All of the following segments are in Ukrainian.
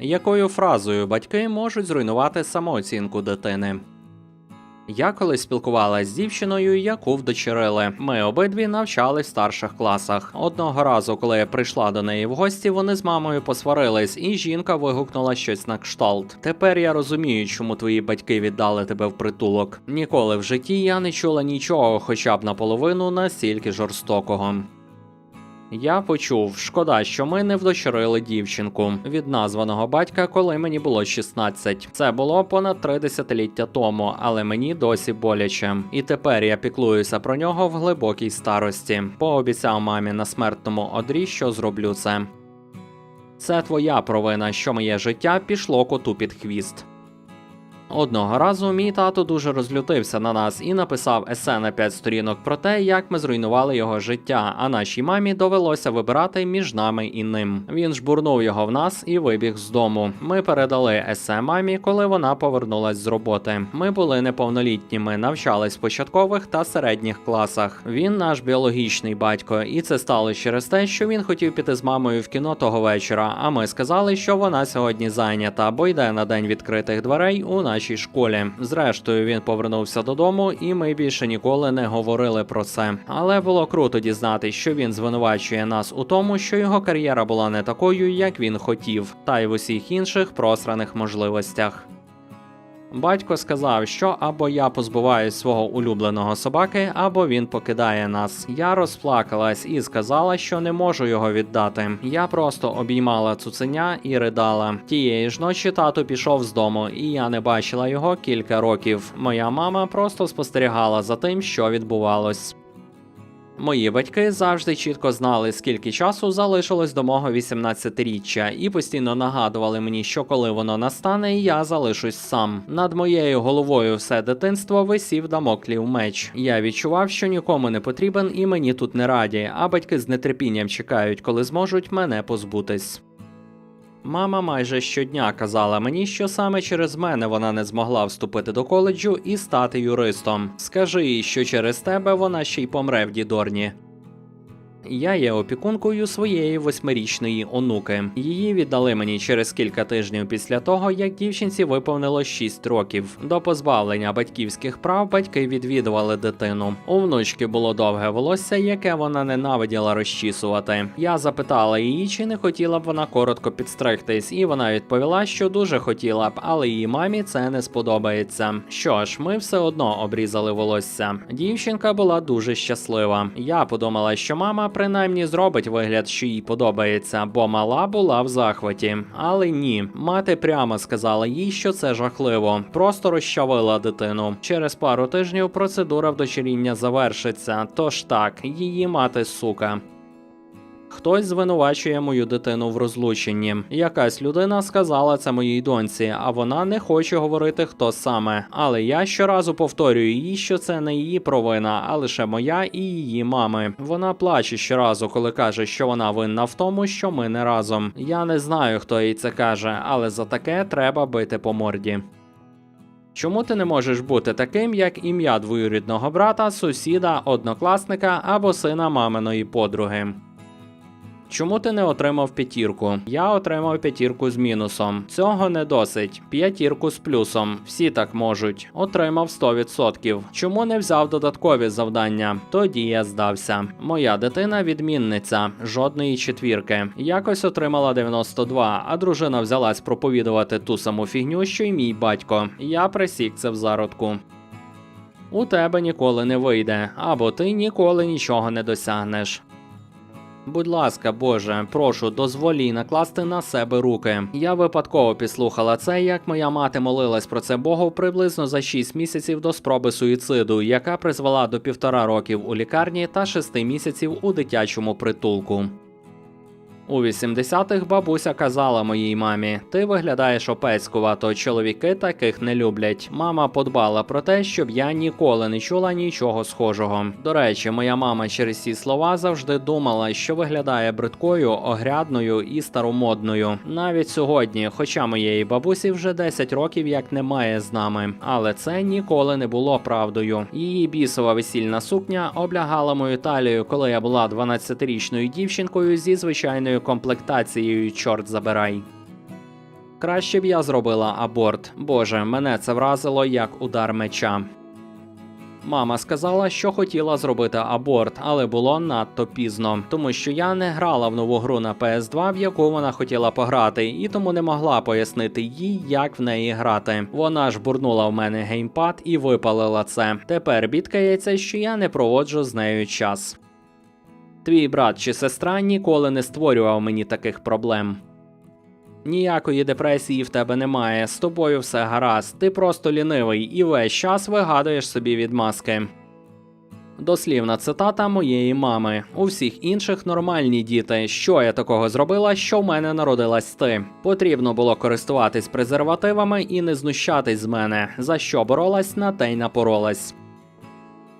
Якою фразою батьки можуть зруйнувати самооцінку дитини? Я колись спілкувалася з дівчиною, яку вдочерили. Ми обидві навчались в старших класах. Одного разу, коли я прийшла до неї в гості, вони з мамою посварились, і жінка вигукнула щось на кшталт. Тепер я розумію, чому твої батьки віддали тебе в притулок. Ніколи в житті я не чула нічого, хоча б наполовину настільки жорстокого. Я почув, шкода, що ми не вдочерили дівчинку від названого батька, коли мені було 16. Це було понад три десятиліття тому, але мені досі боляче. І тепер я піклуюся про нього в глибокій старості. Пообіцяв мамі на смертному одрі, що зроблю це. Це твоя провина, що моє життя пішло коту під хвіст. Одного разу мій тато дуже розлютився на нас і написав есе на 5 сторінок про те, як ми зруйнували його життя, а нашій мамі довелося вибирати між нами і ним. Він жбурнув його в нас і вибіг з дому. Ми передали есе мамі, коли вона повернулась з роботи. Ми були неповнолітніми, навчались в початкових та середніх класах. Він наш біологічний батько, і це сталося через те, що він хотів піти з мамою в кіно того вечора. А ми сказали, що вона сьогодні зайнята, бо йде на день відкритих дверей у нашій школі. Зрештою, він повернувся додому, і ми більше ніколи не говорили про це. Але було круто дізнатись, що він звинувачує нас у тому, що його кар'єра була не такою, як він хотів, та й в усіх інших просраних можливостях. Батько сказав, що або я позбуваюсь свого улюбленого собаки, або він покидає нас. Я розплакалась і сказала, що не можу його віддати. Я просто обіймала цуценя і ридала. Тієї ж ночі тато пішов з дому, і я не бачила його кілька років. Моя мама просто спостерігала за тим, що відбувалось. Мої батьки завжди чітко знали, скільки часу залишилось до мого 18-річчя, і постійно нагадували мені, що коли воно настане, я залишусь сам. Над моєю головою все дитинство висів дамоклів меч. Я відчував, що нікому не потрібен і мені тут не раді, а батьки з нетерпінням чекають, коли зможуть мене позбутись. Мама майже щодня казала мені, що саме через мене вона не змогла вступити до коледжу і стати юристом. Скажи їй, що через тебе вона ще й помре в дідорні. Я є опікункою своєї восьмирічної онуки. Її віддали мені через кілька тижнів після того, як дівчинці виповнило 6 років. До позбавлення батьківських прав батьки відвідували дитину. У внучки було довге волосся, яке вона ненавиділа розчісувати. Я запитала її, чи не хотіла б вона коротко підстригтись, і вона відповіла, що дуже хотіла б, але її мамі це не сподобається. Що ж, ми все одно обрізали волосся. Дівчинка була дуже щаслива. Я подумала, що мама принаймні зробить вигляд, що їй подобається, бо мала була в захваті. Але ні, мати прямо сказала їй, що це жахливо, просто розчавила дитину. Через пару тижнів процедура вдочеріння завершиться. Тож так, її мати сука. Хтось звинувачує мою дитину в розлученні. Якась людина сказала це моїй доньці, а вона не хоче говорити, хто саме. Але я щоразу повторюю їй, що це не її провина, а лише моя і її мами. Вона плаче щоразу, коли каже, що вона винна в тому, що ми не разом. Я не знаю, хто їй це каже, але за таке треба бити по морді. Чому ти не можеш бути таким, як ім'я двоюрідного брата, сусіда, однокласника або сина маминої подруги? Чому ти не отримав п'ятірку? Я отримав п'ятірку з мінусом. Цього не досить. П'ятірку з плюсом. Всі так можуть. Отримав 100%. Чому не взяв додаткові завдання? Тоді я здався. Моя дитина відмінниця, жодної четвірки. Якось отримала 92, а дружина взялась проповідувати ту саму фігню, що й мій батько. Я присік це в зародку. У тебе ніколи не вийде, або ти ніколи нічого не досягнеш. Будь ласка, Боже, прошу, дозволі накласти на себе руки. Я випадково підслухала це, як моя мати молилась про це Богу приблизно за 6 місяців до спроби суїциду, яка призвела до півтора років у лікарні та 6 місяців у дитячому притулку. У 80-х бабуся казала моїй мамі: ти виглядаєш опецькувато, чоловіки таких не люблять. Мама подбала про те, щоб я ніколи не чула нічого схожого. До речі, моя мама через ці слова завжди думала, що виглядає бридкою, огрядною і старомодною. Навіть сьогодні, хоча моєї бабусі вже 10 років як немає з нами, але це ніколи не було правдою. Її бісова весільна сукня облягала мою талію, коли я була 12-річною дівчинкою зі звичайною комплектацією, чорт забирай. Краще б я зробила аборт. Боже, мене це вразило як удар меча. Мама сказала, що хотіла зробити аборт, але було надто пізно, тому що я не грала в нову гру на PS2, в яку вона хотіла пограти, і тому не могла пояснити їй, як в неї грати. Вона ж бурнула в мене геймпад і випалила це. Тепер бідкається, що я не проводжу з нею час. Твій брат чи сестра ніколи не створював мені таких проблем. Ніякої депресії в тебе немає, з тобою все гаразд, ти просто лінивий і весь час вигадуєш собі відмазки. Дослівна цитата моєї мами. У всіх інших нормальні діти. Що я такого зробила, що в мене народилась ти? Потрібно було користуватись презервативами і не знущатись з мене. За що боролась, на те й напоролась.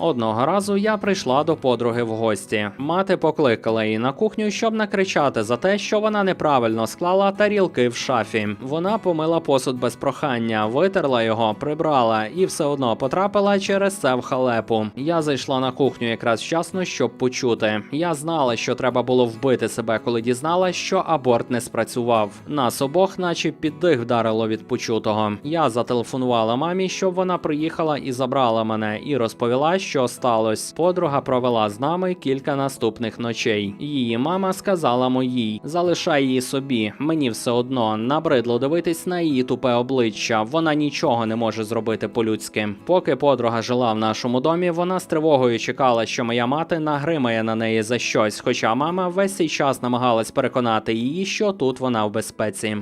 Одного разу я прийшла до подруги в гості. Мати покликала її на кухню, щоб накричати за те, що вона неправильно склала тарілки в шафі. Вона помила посуд без прохання, витерла його, прибрала і все одно потрапила через це в халепу. Я зайшла на кухню якраз вчасно, щоб почути. Я знала, що треба було вбити себе, коли дізналась, що аборт не спрацював. Нас обох, наче під дих вдарило від почутого. Я зателефонувала мамі, щоб вона приїхала і забрала мене, і розповіла, що сталося. Подруга провела з нами кілька наступних ночей. Її мама сказала моїй: залишай її собі, мені все одно набридло дивитись на її тупе обличчя. Вона нічого не може зробити по-людськи. Поки подруга жила в нашому домі, вона з тривогою чекала, що моя мати нагримає на неї за щось. Хоча мама весь цей час намагалась переконати її, що тут вона в безпеці.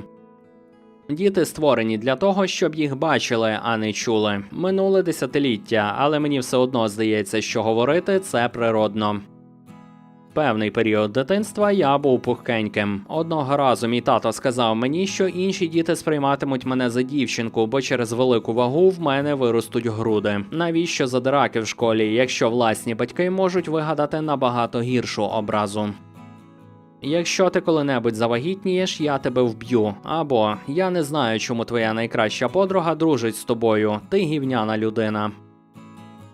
Діти створені для того, щоб їх бачили, а не чули. Минуле десятиліття, але мені все одно здається, що говорити це природно. Певний період дитинства я був пухкеньким. Одного разу мій тато сказав мені, що інші діти сприйматимуть мене за дівчинку, бо через велику вагу в мене виростуть груди. Навіщо задираки в школі, якщо власні батьки можуть вигадати набагато гіршу образу? Якщо ти коли-небудь завагітнієш, я тебе вб'ю. Або я не знаю, чому твоя найкраща подруга дружить з тобою. Ти гівняна людина.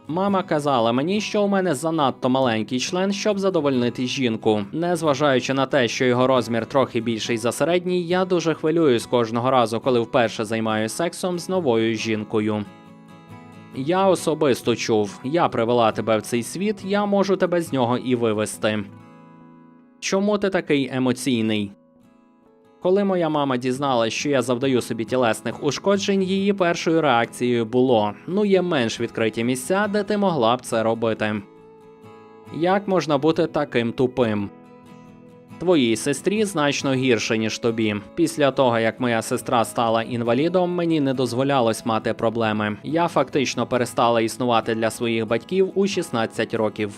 Мама казала мені, що у мене занадто маленький член, щоб задовольнити жінку. Незважаючи на те, що його розмір трохи більший за середній, я дуже хвилююсь кожного разу, коли вперше займаюся сексом з новою жінкою. Я особисто чув, я привела тебе в цей світ, я можу тебе з нього і вивести. Чому ти такий емоційний? Коли моя мама дізналась, що я завдаю собі тілесних ушкоджень, її першою реакцією було: ну є менш відкриті місця, де ти могла б це робити. Як можна бути таким тупим? Твоїй сестрі значно гірше, ніж тобі. Після того, як моя сестра стала інвалідом, мені не дозволялось мати проблеми. Я фактично перестала існувати для своїх батьків у 16 років.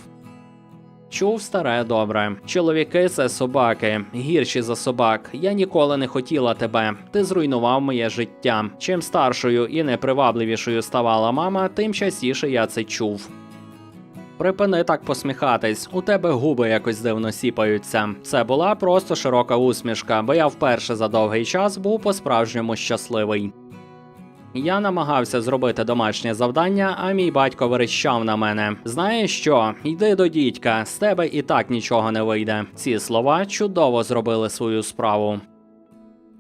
Чув старе добре. Чоловіки це собаки, гірші за собак. Я ніколи не хотіла тебе. Ти зруйнував моє життя. Чим старшою і непривабливішою ставала мама, тим частіше я це чув. Припини так посміхатись, у тебе губи якось дивно сіпаються. Це була просто широка усмішка, бо я вперше за довгий час був по-справжньому щасливий. Я намагався зробити домашнє завдання, а мій батько верещав на мене. Знаєш що? Йди до дідька, з тебе і так нічого не вийде. Ці слова чудово зробили свою справу.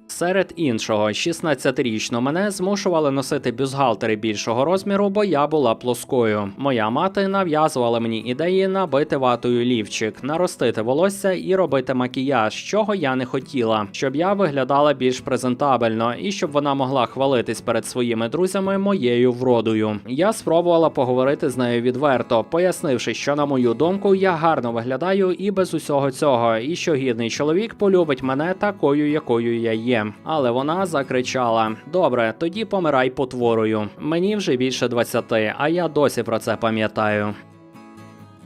Серед іншого, 16-річну мене змушували носити бюстгальтери більшого розміру, бо я була плоскою. Моя мати нав'язувала мені ідеї набити ватою лівчик, наростити волосся і робити макіяж, чого я не хотіла, щоб я виглядала більш презентабельно і щоб вона могла хвалитись перед своїми друзями моєю вродою. Я спробувала поговорити з нею відверто, пояснивши, що на мою думку я гарно виглядаю і без усього цього, і що гідний чоловік полюбить мене такою, якою я є. Але вона закричала: Добре, тоді помирай потворою. Мені вже більше 20, а я досі про це пам'ятаю.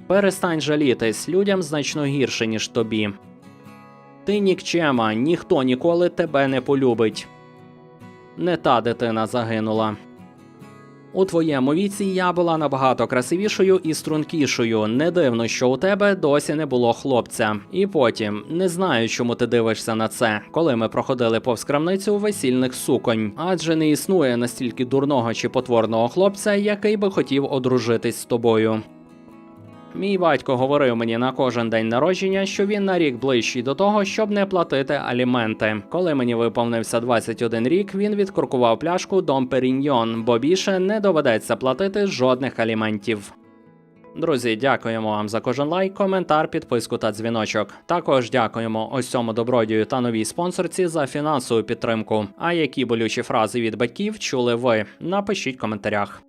Перестань жалітись, людям значно гірше, ніж тобі. Ти нікчема, ніхто ніколи тебе не полюбить. Не та дитина загинула. У твоєму віці я була набагато красивішою і стрункішою. Не дивно, що у тебе досі не було хлопця. І потім не знаю, чому ти дивишся на це, коли ми проходили повз крамницю весільних суконь. Адже не існує настільки дурного чи потворного хлопця, який би хотів одружитись з тобою. Мій батько говорив мені на кожен день народження, що він на рік ближчий до того, щоб не платити аліменти. Коли мені виповнився 21 рік, він відкуркував пляшку Дом Періньйон, бо більше не доведеться платити жодних аліментів. Друзі, дякуємо вам за кожен лайк, коментар, підписку та дзвіночок. Також дякуємо ось добродію та новій спонсорці за фінансову підтримку. А які болючі фрази від батьків чули ви? Напишіть в коментарях.